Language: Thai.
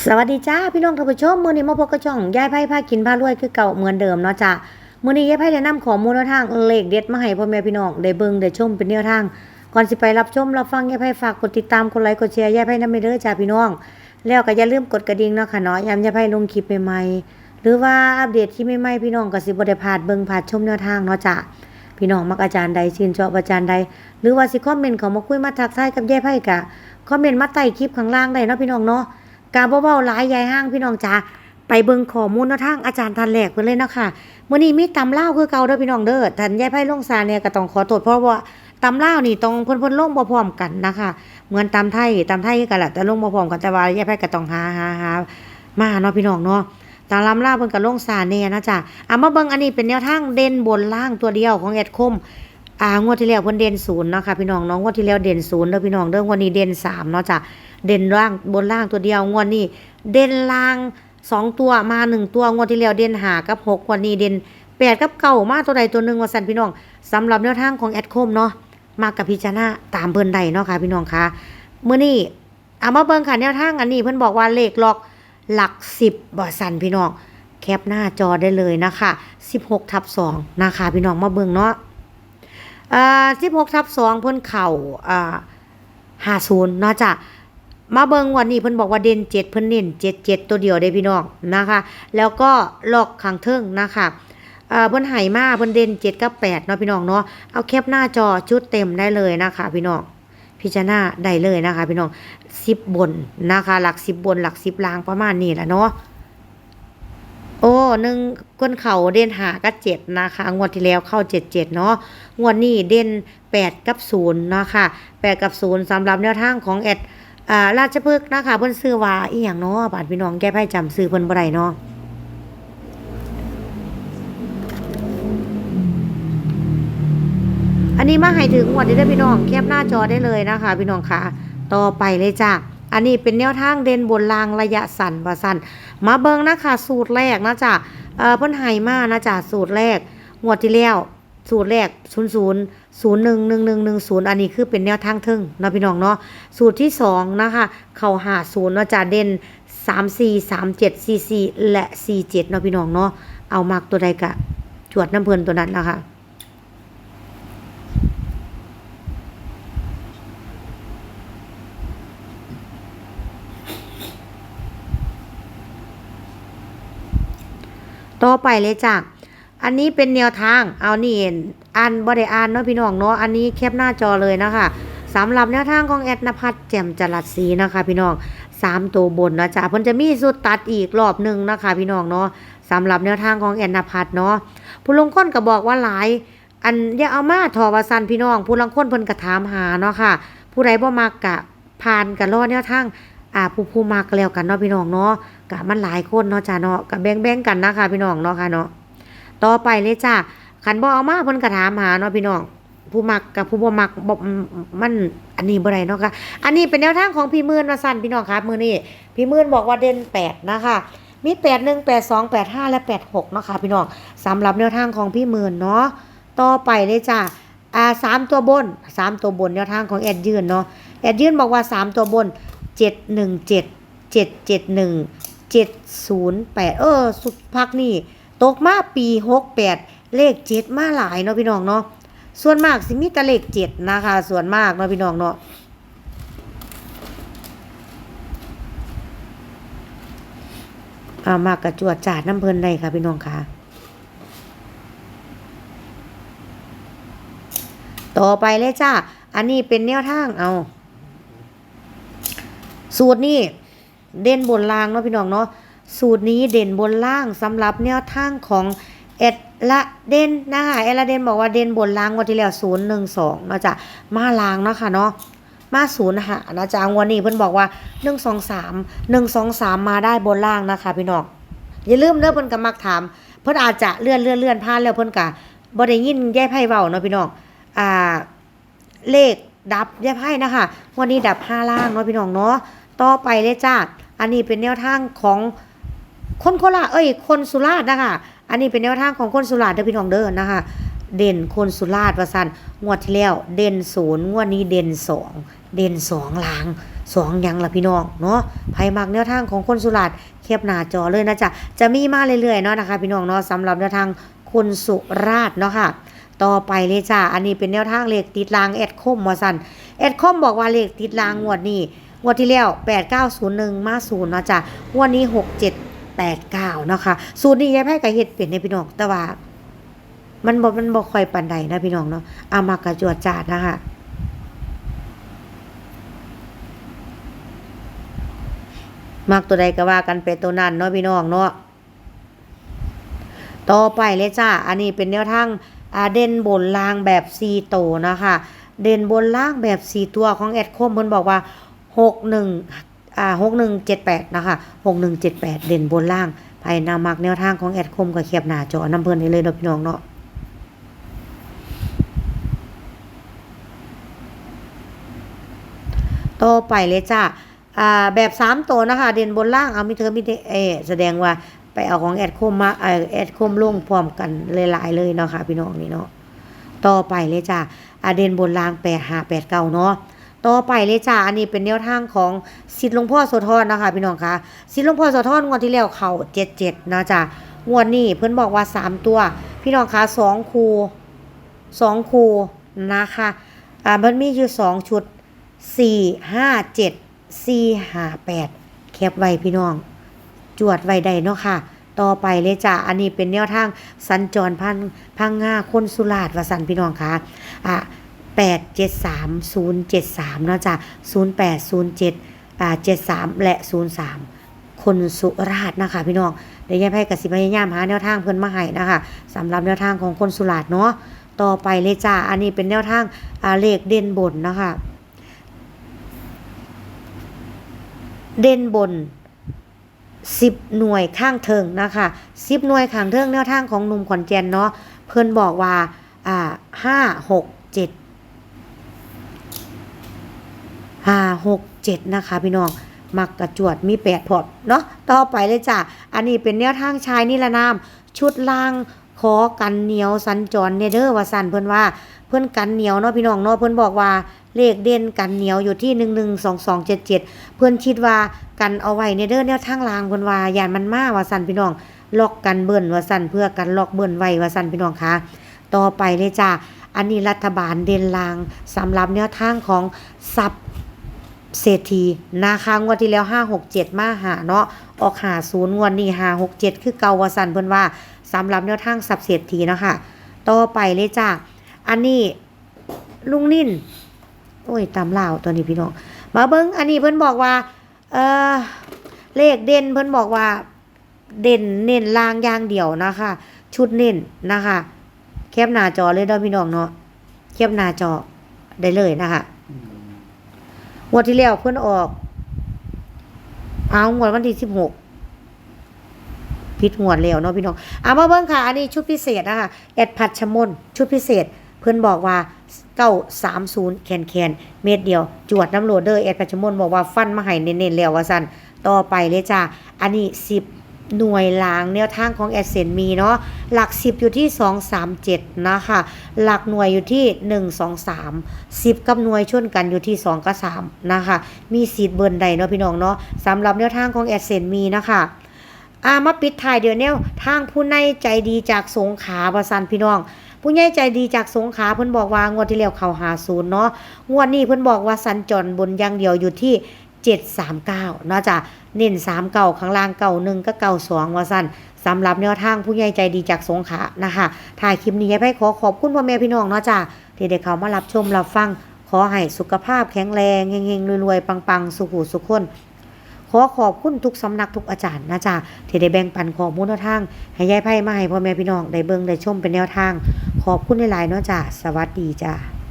สวัสดีจ้าพี่น้องท่านผู้ชม มือนี้มาพบกับช่องยายไพ่พากินพารวยคือเก่าเหมือนเดิมเนาะจ้ามือนี้ยายไพ่ได้นำข้อมูลแนวทางเลขเด็ดมาให้พ่อแม่พี่น้องได้เบิ่งได้ชมเป็นแนวทาง ก่อนสิไปรับชมรับฟังยายไพ่ฝากกดติดตามกดไลค์กดแชร์ยายไพ่นำไปเด้อจ้าพี่น้อง แล้วก็อย่าลืมกดกระดิ่งเนาะค่ะเนาะยามยายไพ่ลงคลิปใหม่ๆหรือว่าอัปเดตคลิปใหม่ๆพี่น้องก็สิบ่ได้พลาดเบิ่งพลาดชมแนวทางเนาะจ้าพี่น้องมักอาจารย์ใดชื่นชอบอาจารย์ใด หรือว่าสิคอมเมนต์เข้ามาคุยมาทักทายกับยายไพ่กะคอมเมนต์มาใต้คลิปข้างล่างได้เนาะพี่น้องเนาะ กาเบาๆหลายยายห้างพี่น้องจ๋าไปเบิ่งข้อมูลแนวทางอาจารย์ทันแหลกเพิ่นเลยเนาะค่ะมื้อนี้มีตำเล่าคือเก่าเด้อพี่น้องเด้อท่านยายไพ่ลงซาเนี่ยก็ต้องขอโทษเพราะว่าตำเล่านี่ต้องเพิ่นเพิ่นลงบ่พร้อมกันนะคะเหมือนตำไทยตำไทยกันแหละแต่ลงบ่พร้อมกันแต่ว่ายายไพ่ก็ต้องหาหาหามาเนาะพี่น้องเนาะตาลำล่าเพิ่นก็ลงซาแน่นะจ๊ะอะมาเบิ่งอันนี้เป็นแนวทางเด่นบนล่างตัวเดียวของแอดคม อ่างวดที่แล้วเพิ่นเด่นศูนย์เนาะค่ะพี่น้องน้องงวดที่แล้วเด่นศูนย์เด้อพี่น้องเด้องวดนี้เด่นสามเนาะจ้ะเด่นล่างบนล่างตัวเดียวงวดนี้เด่นล่างสองตัวมาหนึ่งตัวงวดที่แล้วเด่นหากับหกงวันนี้เด่นแปดกับเก้ามาตัวใดตัวหนึ่งว่าสันพี่น้องสำหรับแนวทางของแอดคมเนาะมากับพิจารณาตามเพิ่นใดเนาะค่ะพี่น้องค่ะมื้อนี้เอามาเบิ่งค่ะแนวทางอันนี้เพิ่นบอกว่าเลขล็อกหลักสิบบ่สันพี่น้องแคปหน้าจอได้เลยนะคะ16ทับ2นะคะพี่น้องมาเบิ่งเนาะ อ่า16ทับ2เพิ่นเข่าอ่า50เนาะจ้ะมาเบิงวันนี้เพิ่นบอกว่าเด่น7เพิ่นเน้น7 7ตัวเดียวเด้พี่น้องนะคะ แล้วก็ลอกข้างเทิงนะคะเออพิ่นให้มาเพิ่นเด่น7กับ8เนาะพี่น้องเนาะเอาแคปหน้าจอชุดเต็มได้เลยนะคะ พี่น้องพิจารณาได้เลยนะคะ พี่น้อง10บบนนะคะ หลัก10บบนหลัก10ล่างประมาณนี้แหละเนาะ โอ้หนึ่งก้นเข่าเด่นหากับเจ็ดนะคะ งวดที่แล้วเข้าเจ็ดเจ็ดเนาะ งวดนี้เด่นแปดกับศูนย์นะคะแปดกับศูนย์สำหรับแนวทางของแอดอ่าราชพฤกษ์นะคะเพิ่นซื้อว่าอีหยังเนาะบาดพี่น้องแก้ไพ่จำซื้อเพิ่นบ่ได้เนาะอันนี้มาให้ถึงงวดนี้ได้พี่น้องแคปหน้าจอได้เลยนะคะ พี่น้องค่ะ ต่อไปเลยจ้ะอันนี้เป็นแนวทางเด่นบนรางระยะสั้นว่าสั้น มาเบิ่งนะคะสูตรแรกนะจ๊ะเอ่อเพิ่นให้มานะจ๊ะสูตรแรกงวดที่แล้วสูตรแรก0 0 0 1 1 1 1 0อันนี้คือเป็นแนวทางทึ่งนาะพี่น้องเนาะสูตรที่สองนะคะเข้าหาศูนย์นะจ๊ะเด่น3 4 3 7 4 4และ4 7เนาะพี่น้องเนาะเอามักตัวใดกะจวดน้ำเพลินตัวนั้นนะคะ ต่อไปเลยจ้ะอันนี้เป็นแนวทางเอานี่อ่านบ่ได้อ่านเนาะพี่น้องเนาะอันนี้แคปหน้าจอเลยนะคะสำหรับแนวทางของแอดนภัทรแจ่มจรัสศรีนะคะ พี่น้องสามตัวบนนะจ๊ะเพิ่นจะมีสุดตัดอีกรอบหนึ่งนะคะ พี่น้องเนาะสำหรับแนวทางของแอดนภัทรเนาะผู้ลงค้นก็บอกว่าหลายอันอย่าเอามาทอวาซันพี่น้อง ผู้ลังค้นเพิ่นก็ถามหาเนาะค่ะ ผู้ใดบ่มักกะผ่านกันรอแนวทาง อ่าผู้ผู้มักก็แล้วกันเนาะพี่น้องเนาะกะมันหลายคนเนาะจ้ะเนาะกะแบ่งๆกันนะคะพี่น้องเนาะค่ะเนาะต่อไปเลยจ้าขันบ่เอามาเพิ่นก็ถามหาเนาะพี่น้องผู้มักกับผู้บ่มักบ่มันอันนี้บ่ได้เนาะค่ะอันนี้เป็นแนวทางของพี่มื่นว่าซั่นพี่น้องครับมื้อนี้พี่มื่นบอกว่าเด่น8นะคะมี81 82 85และ86เนาะค่ะพี่น้องสำหรับแนวทางของพี่มื่นเนาะต่อไปเลยจ้าอ่าสามตัวบนสามตัวบนแนวทางของแอดยืนเนาะแอดยืนบอกว่าสามตัวบน 717 771 708 เออ สุดพักนี่ตกมาปี 68 เลข 7 มาหลายเนาะพี่น้องเนาะส่วนมากสิมีแต่เลข 7 นะคะ ส่วนมากเนาะพี่น้องเนาะอ่ามากกระจวดจาดน้ำเพลินได้ค่ะพี่น้องค่ะ ต่อไปเลยจ้า อันนี้เป็นแนวทางเอา สูตรนี้เด่นบนล่างเนาะพี่น้องเนาะสูตรนี้เด่นบนล่างสำหรับแนวทางของเอ็ดละเด่นนะคะเอ็ดละเด่นบอกว่าเด่นบนล่างวันที่แล้วศูนย์หนึ่งสองเนาะจ้ะมาล่างเนาะค่ะเนาะมาศูนย์หานะจ๊ะวันนี้เพิ่อนบอกว่าหนึ่งสองสามหนึ่งสองสามมาได้บนล่างนะคะพี่น้องอย่าลืมเด้อเพิ่นก็มักถาม เพิ่อนอาจจะเลื่อนเลื่อนเลื่อนพลาดแล้วเพิ่อนก็บ่ได้ยินแย่ไพ่เว้าเนาะพี่น้องอ่าเลขดับแย่ไพ่นะคะวันนี้ดับห้าล่างเนาะพี่น้องเนาะ ต่อไปเลยจ้า อันนี้เป็นแนวทางของคนโคราชเอ้ย คนสุราษฎร์นะคะ อันนี้เป็นแนวทางของคนสุราษฎร์เด้อพี่น้องเด้อนะคะ เด่นคนสุราษฎร์ว่าซั่นงวดที่แล้ว เด่นศูนย์งวดนี้เด่นสอง เด่นสองลางสองยังละพี่น้องเนาะไผมักแนวทางของคนสุราษฎร์แคบหน้าจอเลยนะจ๊ะ จะมีมาเรื่อยๆเนาะนะคะ พี่น้องเนาะสำหรับแนวทางคนสุราษฎร์เนาะค่ะ ต่อไปเลยจ้า อันนี้เป็นแนวทางเลขติดรางแอดคมว่าซั่นแอดคมบอกว่าเลขติดรางงวดนี้ งวดที่แล้ว8901 มา0เนาะจ้ะงวดนี้ 6789เนาะคะสูตรนี้ยายไพ่ก็เฮ็ดเป็นในพี่น้องแต่ว่า มันบ่มันบ่ค่อยปานใดนะพี่น้องเนาะเอามากระจวดจาดนะคะมักตัวใดก็ว่ากันไปตัวนั้นเนาะพี่น้องเนาะต่อไปเลยจ้า อันนี้เป็นแนวทางอาเด่นบนล่างแบบ4โตวนะคะ เด่นบนล่างแบบ4ตัวของแอดคมเพิ่นบอกว่า 61อ่า6178นะคะ6178เจ็ดแปดเด่นบนล่างภายนามักแนวทางของแอดคมก็เขียบหน้าจอน้ำเพลินนี่เลยเนาะพี่น้องเนาะต่อไปเลยจ้าอ่าแบบสามตัวนะคะ เด่นบนล่างเอามิเธอมิเธอเอแสดงว่าไปเอาของแอดคมมาแอดคมลงพร้อมกันหลายๆเลยเนาะค่ะพี่น้องนี่เนาะต่อไปเลยจ้าอาเด่นบนล่างแปดห้าแปดเก้าเนาะ ต่อไปเลยจ้าอันนี้เป็นแนวทางของสิทธิ์หลวงพ่อโสธรนะคะพี่น้องคะสิทธิ์หลวงพ่อโสธรงวดที่แล้วเขาเจ็ดเจ็ดนะจ้างวดนี้เพื่อนบอกว่าสามตัว พี่น้องคะสองคูสองคูนะคะอ่ามันมีอยู่สองชุดสี่ห้าเจ็ดสี่ห้าแปดแคปไว้พี่น้อง จวดไว้ได้เนาะค่ะ ต่อไปเลยจ้ะอันนี้เป็นแนวทางสัญจรพันพังงาคนสุราษฎร์วสันพี่น้องคะอะ แปดเจ็ดสามศูนย์เจ็ดสามเนาะจ้ะศูนย์แปดศูนย์เจ็ดอ่าเจ็ดสามและศูนย์สามคนสุราษฎร์นะคะ พี่น้องเดี๋ยวยายไพ่กับสิพยายามหาแนวทางเพิ่อนมาให้นะคะสำหรับแนวทางของคนสุราษฎร์เนาะต่อไปเลยจ้ะอันนี้เป็นแนวทางอ่าเลขเด่นบนนะคะเด่นบน10หน่วยข้างเทิงนะคะ10หน่วยข้างเทิงแนวทางของหนุ่มขอนแก่นเนาะเพิ่อนบอกว่าอ่าห้าหกเจ็ด ห้าหกเจ็ดนะคะพี่น้องมักกระจวดมีแปดพอดเนาะต่อไปเลยจ้ะอันนี้เป็นแนวทางชายนิรนาม ชุดล่างขอกันเหนียวสัญจรเนเดอร์ว่าสันเพิ่อนว่าเพิ่อนกันเหนียวเนาะพี่น้องเนาะเพิ่อนบอกว่าเลขเด่นกันเหนียวอยู่ที่หนึ่งหนึ่งสองสองเจ็ดเจ็ดเพิ่อนคิดว่ากันเอาไว้ในเด้อแนวทางลางเพิ่อนว่ายานมันมาว่าสันพี่น้องล็อกกันเบิ่นว่าสันเพื่อกันล็อกเบิ่นไว้ว่าสันพี่น้องคะต่อไปเลยจ้าอันนี้รัฐบาลเด่นลางสำหรับแนวทางของซับ เศรษฐีนะคะงวดที่แล้ว567มาหาเนาะออกหาศูนย์งวดนี้567คือเกาวสันเพิ่อนว่าสำหรับแนวทางซับเศรษฐีเนาะค่ะต่อไปเลยจ้าอันนี้ลุงนิ่นโอ้ยตำลาตัวนี้พี่น้องมาเบิ้งอันนี้เพิ่อนบอกว่าเออเลขเด่นเพิ่อนบอกว่าเด่นเน้นลางยางเดียวนะคะ ชุดเน้นนะคะแคปหน้าจอเลยเด้อพี่น้องเนาะแคปหน้าจอได้เลยนะคะ งวดที่แล้วเพื่อนออก เอางวดวันที่สิบหกพิดงวดแล้วเนาะพี่น้องเอามาเบิ้งค่ะ อันนี้ชุดพิเศษนะคะแอดผัดชมนชุดพิเศษ เพื่อนบอกว่าเก้าสามศูนย์แคนแคนเม็ดเดียว จวดน้ำโหลดเดอร์แอดผัดชมนบอกว่าฟันมาให้เน้นๆแล้วว่าสันต่อไปเลยจ้าอันนี้สิบ หน่วยลางแนวทางของแอดเซนมีเนาะหลักสิบอยู่ที่สองสามเจ็ดนะคะ หลักหน่วยอยู่ที่หนึ่งสองสามสิบกับหน่วยชนกันอยู่ที่สองกับสามนะคะ มีสีดเบิร์นใดเนาะพี่น้องเนาะสำหรับแนวทางของแอดเซนมีนะคะอามาปิดท้ายเดี๋ยวแนวทางผู้ในใจดีจากสงขาประสันพี่น้อง ผู้ใหญ่ใจดีจากสงขาเพิ่นบอกว่างวดที่แล้วเขาหาศูนย์เนาะงวดนี้เพิ่นบอกว่าสัญจรบนอย่างเดียวอยู่ที่739เนาะจ้ะ เน้น3เก่าข้างล่างเก่าหนึ่งก็เก่าสองว่าสั่นสำหรับแนวทางผู้ใหญ่ใจดีจากสงขลานะคะถ่ายคลิปนี้ให้ไปขอขอบคุณพ่อแม่พี่น้องเนาะจ้ะที่ได้เข้ามารับชมรับฟัง ขอให้สุขภาพแข็งแรงเฮงๆรวยๆปังๆ สุขุสุขคนขอขอบคุณทุกสำนักทุกอาจารย์นะจ๊ะที่ได้แบ่งปันข้อมูลแนวทางให้ยายไพ่มาให้พ่อแม่พี่น้องได้เบิ่งได้ชมเป็นแนวทาง ขอบคุณหลายๆเนาะจ้ะสวัสดีจ้ะ